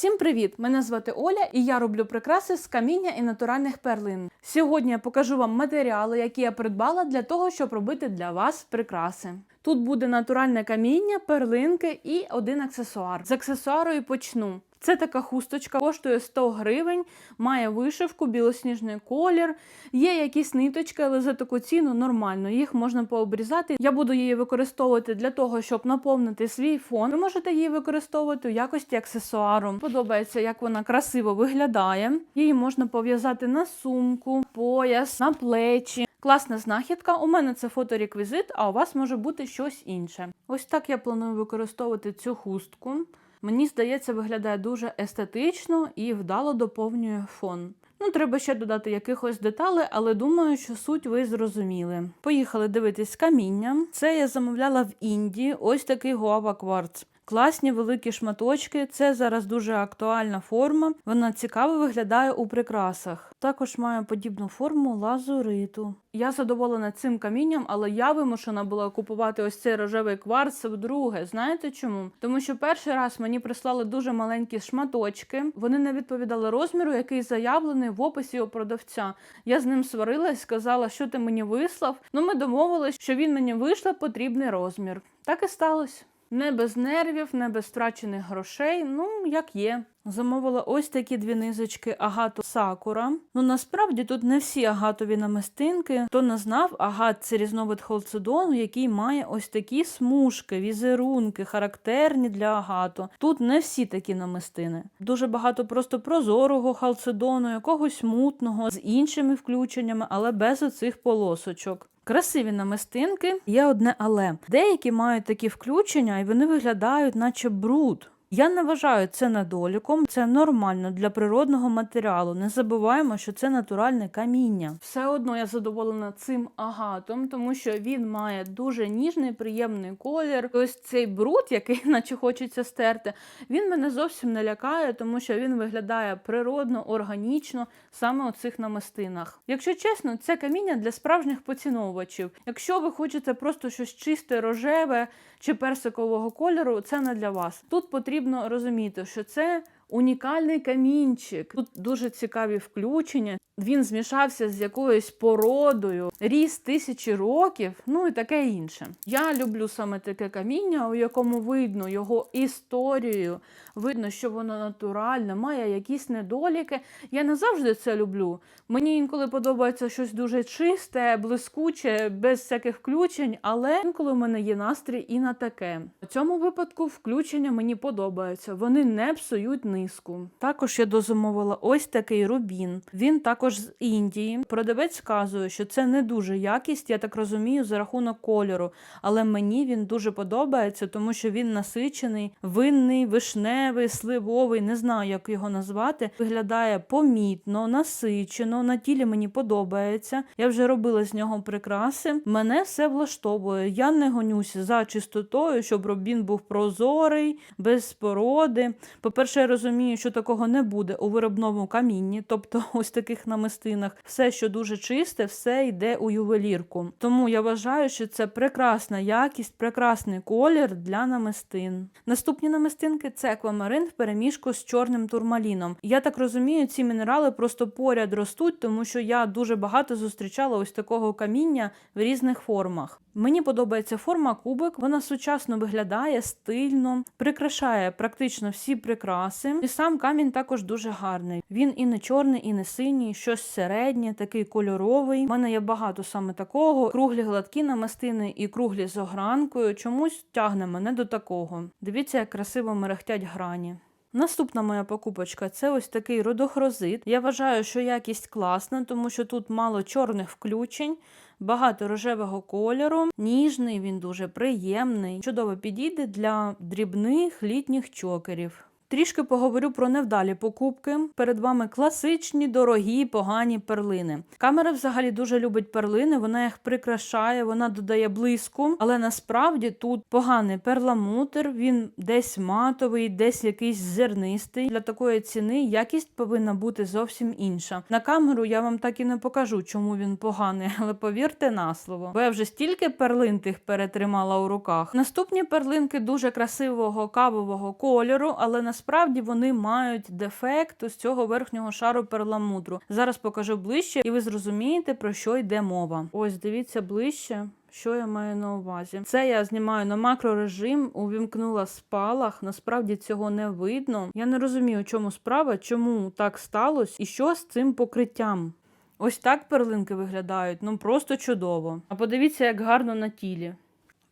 Всім привіт! Мене звати Оля і я роблю прикраси з каміння і натуральних перлин. Сьогодні я покажу вам матеріали, які я придбала для того, щоб робити для вас прикраси. Тут буде натуральне каміння, перлинки і один аксесуар. З аксесуару і почну. Це така хусточка, коштує 100 гривень, має вишивку, білосніжний колір. Є якісь ниточки, але за таку ціну нормально. Їх можна пообрізати. Я буду її використовувати для того, щоб наповнити свій фон. Ви можете її використовувати у якості аксесуару. Подобається, як вона красиво виглядає. Її можна пов'язати на сумку, пояс, на плечі. Класна знахідка. У мене це фотореквізит, а у вас може бути щось інше. Ось так я планую використовувати цю хустку. Мені здається, виглядає дуже естетично і вдало доповнює фон. Ну, треба ще додати якихось деталей, але думаю, що суть ви зрозуміли. Поїхали дивитись каміння. Це я замовляла в Індії. Ось такий гуава кварц. Класні великі шматочки. Це зараз дуже актуальна форма. Вона цікаво виглядає у прикрасах. Також має подібну форму лазуриту. Я задоволена цим камінням, але я вимушена була купувати ось цей рожевий кварц вдруге. Знаєте чому? Тому що перший раз мені прислали дуже маленькі шматочки. Вони не відповідали розміру, який заявлений в описі у продавця. Я з ним сварилась, сказала, що ти мені вислав. Ну ми домовились, що він мені вийшле потрібний розмір. Так і сталося. Не без нервів, не без втрачених грошей. Ну, як є. Замовила ось такі дві низочки агату сакура. Ну насправді тут не всі агатові намистинки. Хто не знав, агат це різновид холцедону, який має ось такі смужки, візерунки, характерні для агату. Тут не всі такі намистини. Дуже багато просто прозорого халцедону, якогось мутного, з іншими включеннями, але без оцих полосочок. Красиві намистинки, є одне але. Деякі мають такі включення, і вони виглядають, наче бруд. Я не вважаю це недоліком, це нормально для природного матеріалу. Не забуваємо, що це натуральне каміння. Все одно я задоволена цим агатом, тому що він має дуже ніжний, приємний колір. Ось цей бруд, який наче хочеться стерти, він мене зовсім не лякає, тому що він виглядає природно, органічно, саме у цих намистинах. Якщо чесно, це каміння для справжніх поціновувачів. Якщо ви хочете просто щось чисте, рожеве чи персикового кольору, це не для вас. Тут потрібно розуміти, що це унікальний камінчик. Тут дуже цікаві включення. Він змішався з якоюсь породою, ріс тисячі років, ну і таке інше. Я люблю саме таке каміння, у якому видно його історію, видно, що воно натуральне, має якісь недоліки. Я не завжди це люблю. Мені інколи подобається щось дуже чисте, блискуче, без всяких включень, але інколи в мене є настрій і на таке. У цьому випадку включення мені подобаються. Вони не псують низку. Також я дозамовила ось такий рубін. Він також з Індії. Продавець сказує, що це не дуже якість, я так розумію, за рахунок кольору. Але мені він дуже подобається, тому що він насичений, винний, вишневий, сливовий, не знаю, як його назвати. Виглядає помітно, насичено. На тілі мені подобається. Я вже робила з нього прикраси. Мене все влаштовує. Я не гонюся за чистотою, щоб рубін був прозорий, без породи. По-перше, я розумію, що такого не буде у виробному камінні, тобто ось таких намистинах. Все, що дуже чисте, все йде у ювелірку. Тому я вважаю, що це прекрасна якість, прекрасний колір для намистин. Наступні намистинки це аквамарин в переміжку з чорним турмаліном. Я так розумію, ці мінерали просто поряд ростуть, тому що я дуже багато зустрічала ось такого каміння в різних формах. Мені подобається форма кубик, вона сучасно виглядає, стильно, прикрашає практично всі прикраси. І сам камінь також дуже гарний. Він і не чорний, і не синій, щось середнє, такий кольоровий. У мене є багато саме такого. Круглі гладкі намистини і круглі з огранкою. Чомусь тягне мене до такого. Дивіться, як красиво мерехтять грані. Наступна моя покупочка це ось такий родохрозит. Я вважаю, що якість класна, тому що тут мало чорних включень, багато рожевого кольору, ніжний, він дуже приємний. Чудово підійде для дрібних літніх чокерів. Трішки поговорю про невдалі покупки. Перед вами класичні, дорогі, погані перлини. Камера взагалі дуже любить перлини, вона їх прикрашає, вона додає блиску, але насправді тут поганий перламутр, він десь матовий, десь якийсь зернистий. Для такої ціни якість повинна бути зовсім інша. На камеру я вам так і не покажу, чому він поганий, але повірте на слово. Бо я вже стільки перлин тих перетримала у руках. Наступні перлинки дуже красивого кавового кольору, але насправді насправді вони мають дефект ось цього верхнього шару перламутру. Зараз покажу ближче, і ви зрозумієте, про що йде мова. Ось дивіться ближче. Що я маю на увазі? Це я знімаю на макрорежим, увімкнула спалах. Насправді цього не видно. Я не розумію, чому справа, чому так сталося і що з цим покриттям. Ось так перлинки виглядають, ну просто чудово. А подивіться, як гарно на тілі.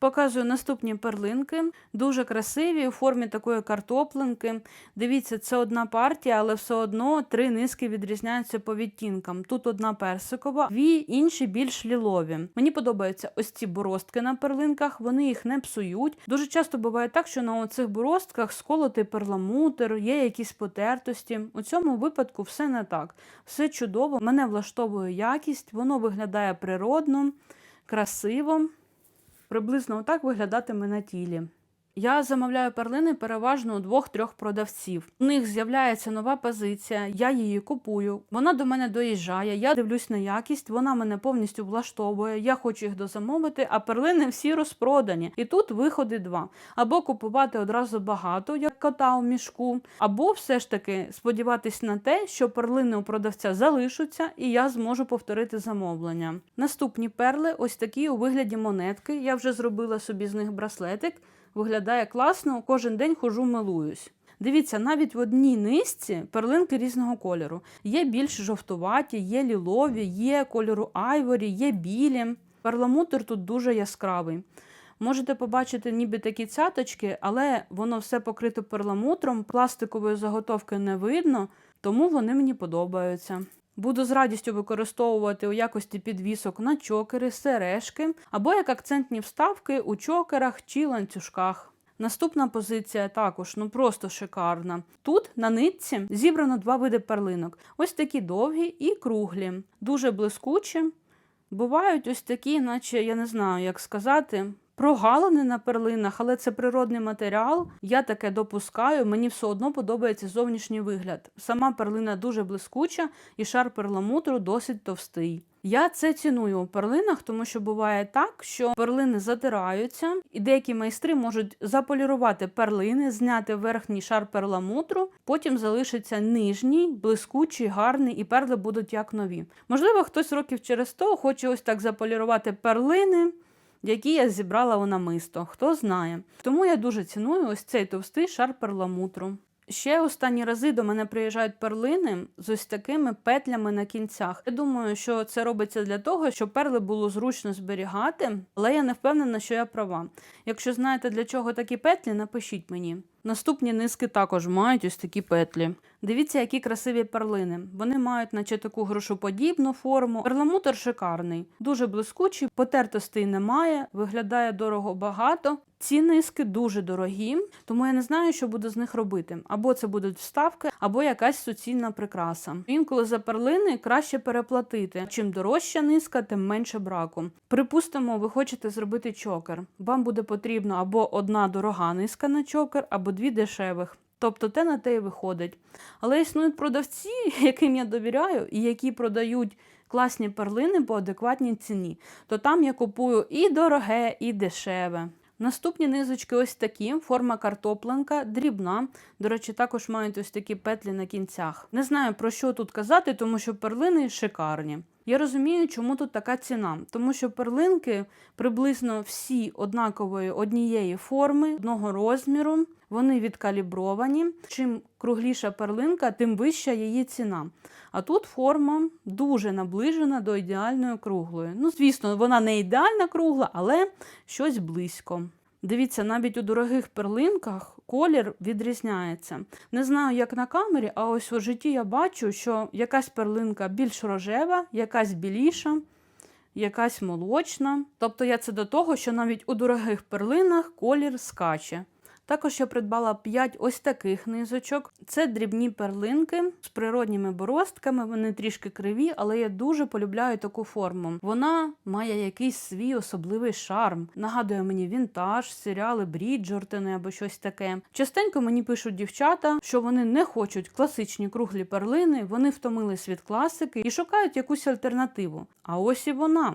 Показую наступні перлинки, дуже красиві у формі такої картоплинки. Дивіться, це одна партія, але все одно три низки відрізняються по відтінкам. Тут одна персикова, дві інші більш лілові. Мені подобаються ось ці боростки на перлинках, вони їх не псують. Дуже часто буває так, що на оцих боростках сколотий перламутр, є якісь потертості. У цьому випадку все не так. Все чудово, мене влаштовує якість, воно виглядає природно, красиво. Приблизно отак виглядатиме на тілі. Я замовляю перлини переважно у двох-трьох продавців. У них з'являється нова позиція, я її купую. Вона до мене доїжджає, я дивлюсь на якість, вона мене повністю влаштовує. Я хочу їх дозамовити, а перлини всі розпродані. І тут виходи два: або купувати одразу багато, як кота у мішку, або все ж таки сподіватись на те, що перлини у продавця залишаться, і я зможу повторити замовлення. Наступні перли, ось такі у вигляді монетки. Я вже зробила собі з них браслетик. Виглядає класно, кожен день хожу милуюсь. Дивіться, навіть в одній низці перлинки різного кольору. Є більш жовтуваті, є лілові, є кольору айворі, є білі. Перламутр тут дуже яскравий. Можете побачити ніби такі цяточки, але воно все покрито перламутром, пластикової заготовки не видно, тому вони мені подобаються. Буду з радістю використовувати у якості підвісок на чокери, сережки або як акцентні вставки у чокерах чи ланцюжках. Наступна позиція також ну просто шикарна. Тут на нитці зібрано два види перлинок: ось такі довгі і круглі, дуже блискучі. Бувають ось такі, наче я не знаю, як сказати. Прогалини на перлинах, але це природний матеріал. Я таке допускаю. Мені все одно подобається зовнішній вигляд. Сама перлина дуже блискуча і шар перламутру досить товстий. Я це ціную у перлинах, тому що буває так, що перлини затираються, і деякі майстри можуть заполірувати перлини, зняти верхній шар перламутру, потім залишиться нижній, блискучий, гарний, і перли будуть як нові. Можливо, хтось років через то хоче ось так заполірувати перлини які я зібрала у намисто, хто знає. Тому я дуже ціную ось цей товстий шар перламутру. Ще останні рази до мене приїжджають перлини з ось такими петлями на кінцях. Я думаю, що це робиться для того, щоб перли було зручно зберігати, але я не впевнена, що я права. Якщо знаєте, для чого такі петлі, напишіть мені. Наступні низки також мають ось такі петлі. Дивіться, які красиві перлини. Вони мають, наче таку грошоподібну форму. Перламутр шикарний, дуже блискучий, потертостей немає, виглядає дорого багато. Ці низки дуже дорогі, тому я не знаю, що буду з них робити. Або це будуть вставки, або якась суцільна прикраса. Інколи за перлини краще переплатити. Чим дорожча низка, тим менше браку. Припустимо, ви хочете зробити чокер. Вам буде потрібно або одна дорога низка на чокер, або дві дешевих. Тобто те на те і виходить. Але існують продавці, яким я довіряю, і які продають класні перлини по адекватній ціні. То там я купую і дороге, і дешеве. Наступні низочки ось такі, форма картопленка, дрібна. До речі, також мають ось такі петлі на кінцях. Не знаю про що тут казати, тому що перлини шикарні. Я розумію, чому тут така ціна, тому що перлинки приблизно всі однакової однієї форми, одного розміру, вони відкалібровані. Чим кругліша перлинка, тим вища її ціна. А тут форма дуже наближена до ідеальної круглої. Ну, звісно, вона не ідеальна кругла, але щось близько. Дивіться, навіть у дорогих перлинках колір відрізняється. Не знаю, як на камері, а ось у житті я бачу, що якась перлинка більш рожева, якась біліша, якась молочна. Тобто я це до того, що навіть у дорогих перлинах колір скаче. Також я придбала 5 ось таких низочок. Це дрібні перлинки з природніми боростками. Вони трішки криві, але я дуже полюбляю таку форму. Вона має якийсь свій особливий шарм. Нагадує мені вінтаж, серіали Бріджертони або щось таке. Частенько мені пишуть дівчата, що вони не хочуть класичні круглі перлини, вони втомились від класики і шукають якусь альтернативу. А ось і вона.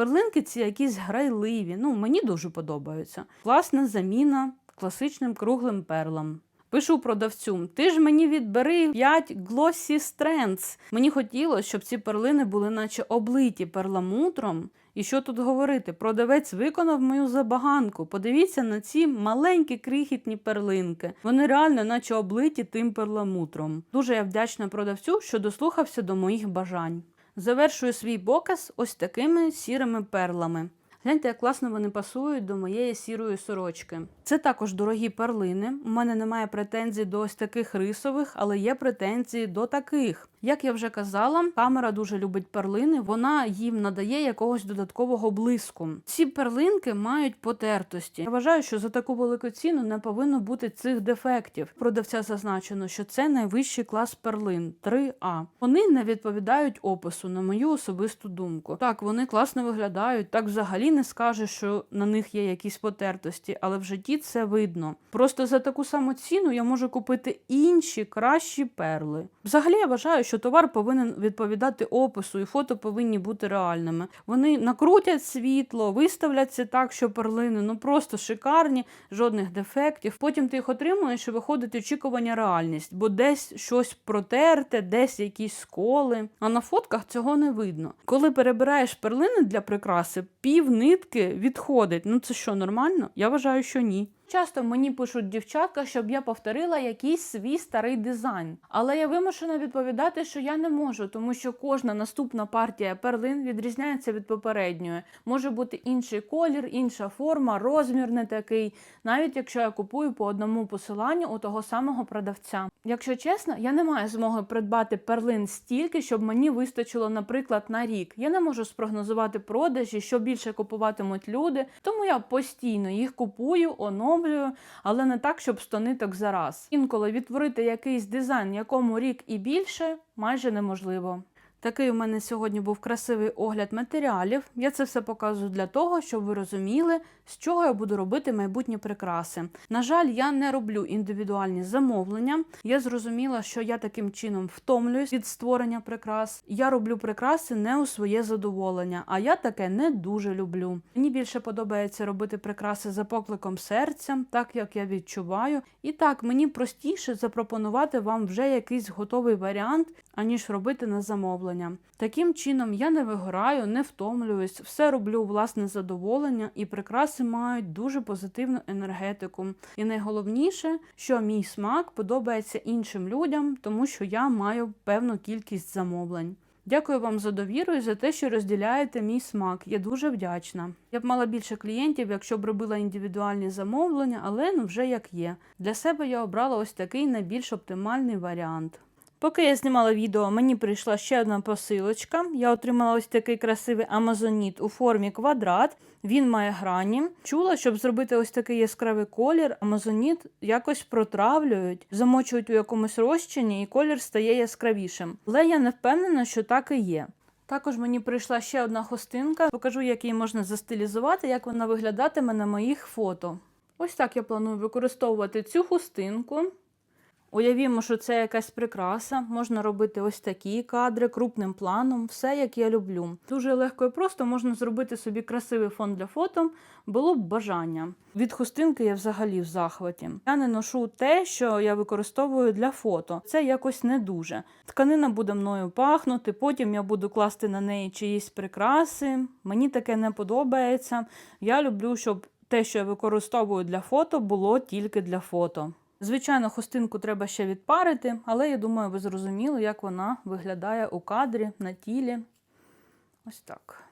Перлинки ці якісь грайливі, ну мені дуже подобаються. Класна заміна класичним круглим перлам. Пишу продавцю: ти ж мені відбери 5 Glossy Strands. Мені хотілося, щоб ці перлини були наче облиті перламутром. І що тут говорити? Продавець виконав мою забаганку. Подивіться на ці маленькі крихітні перлинки. Вони реально, наче облиті тим перламутром. Дуже я вдячна продавцю, що дослухався до моїх бажань. Завершую свій показ ось такими сірими перлами. Гляньте, як класно вони пасують до моєї сірої сорочки. Це також дорогі перлини. У мене немає претензій до ось таких рисових, але є претензії до таких. Як я вже казала, камера дуже любить перлини, вона їм надає якогось додаткового блиску. Ці перлинки мають потертості. Я вважаю, що за таку велику ціну не повинно бути цих дефектів. Продавця зазначено, що це найвищий клас перлин 3А. Вони не відповідають опису, на мою особисту думку. Так, вони класно виглядають. Так взагалі не скажеш, що на них є якісь потертості, але в житті це видно. Просто за таку саму ціну я можу купити інші кращі перли. Взагалі я вважаю, що товар повинен відповідати опису, і фото повинні бути реальними. Вони накрутять світло, виставляться так, що перлини ну просто шикарні, жодних дефектів. Потім ти їх отримуєш і виходить очікування реальність, бо десь щось протерте, десь якісь сколи. А на фотках цього не видно. Коли перебираєш перлини для прикраси, пів нитки відходить. Ну це що, нормально? Я вважаю, що ні. Часто мені пишуть дівчатка, щоб я повторила якийсь свій старий дизайн. Але я вимушена відповідати, що я не можу, тому що кожна наступна партія перлин відрізняється від попередньої. Може бути інший колір, інша форма, розмір не такий, навіть якщо я купую по одному посиланню у того самого продавця. Якщо чесно, я не маю змоги придбати перлин стільки, щоб мені вистачило, наприклад, на рік. Я не можу спрогнозувати продажі, що більше купуватимуть люди, тому я постійно їх купую, оновлюю але не так, щоб 100 ниток за раз. Інколи відтворити якийсь дизайн, якому рік і більше, майже неможливо. Такий у мене сьогодні був красивий огляд матеріалів. Я це все показую для того, щоб ви розуміли, з чого я буду робити майбутні прикраси. На жаль, я не роблю індивідуальні замовлення. Я зрозуміла, що я таким чином втомлююсь від створення прикрас. Я роблю прикраси не у своє задоволення, а я таке не дуже люблю. Мені більше подобається робити прикраси за покликом серця, так як я відчуваю. І так, мені простіше запропонувати вам вже якийсь готовий варіант, аніж робити на замовлення. Таким чином я не вигораю, не втомлююсь, все роблю власне задоволення, і прикраси мають дуже позитивну енергетику. І найголовніше, що мій смак подобається іншим людям, тому що я маю певну кількість замовлень. Дякую вам за довіру і за те, що розділяєте мій смак. Я дуже вдячна. Я б мала більше клієнтів, якщо б робила індивідуальні замовлення, але ну вже як є. Для себе я обрала ось такий найбільш оптимальний варіант. Поки я знімала відео, мені прийшла ще одна посилочка. Я отримала ось такий красивий амазоніт у формі квадрат. Він має грані. Чула, щоб зробити ось такий яскравий колір, амазоніт якось протравлюють, замочують у якомусь розчині, і колір стає яскравішим. Але я не впевнена, що так і є. Також мені прийшла ще одна хустинка. Покажу, як її можна застилізувати, як вона виглядатиме на моїх фото. Ось так я планую використовувати цю хустинку. Уявімо, що це якась прикраса, можна робити ось такі кадри крупним планом, все як я люблю. Дуже легко і просто можна зробити собі красивий фон для фото, було б бажання. Від хустинки я взагалі в захваті. Я не ношу те, що я використовую для фото. Це якось не дуже. Тканина буде мною пахнути, потім я буду класти на неї чиїсь прикраси. Мені таке не подобається. Я люблю, щоб те, що я використовую для фото, було тільки для фото. Звичайно, хустинку треба ще відпарити, але я думаю, ви зрозуміли, як вона виглядає у кадрі на тілі. Ось так.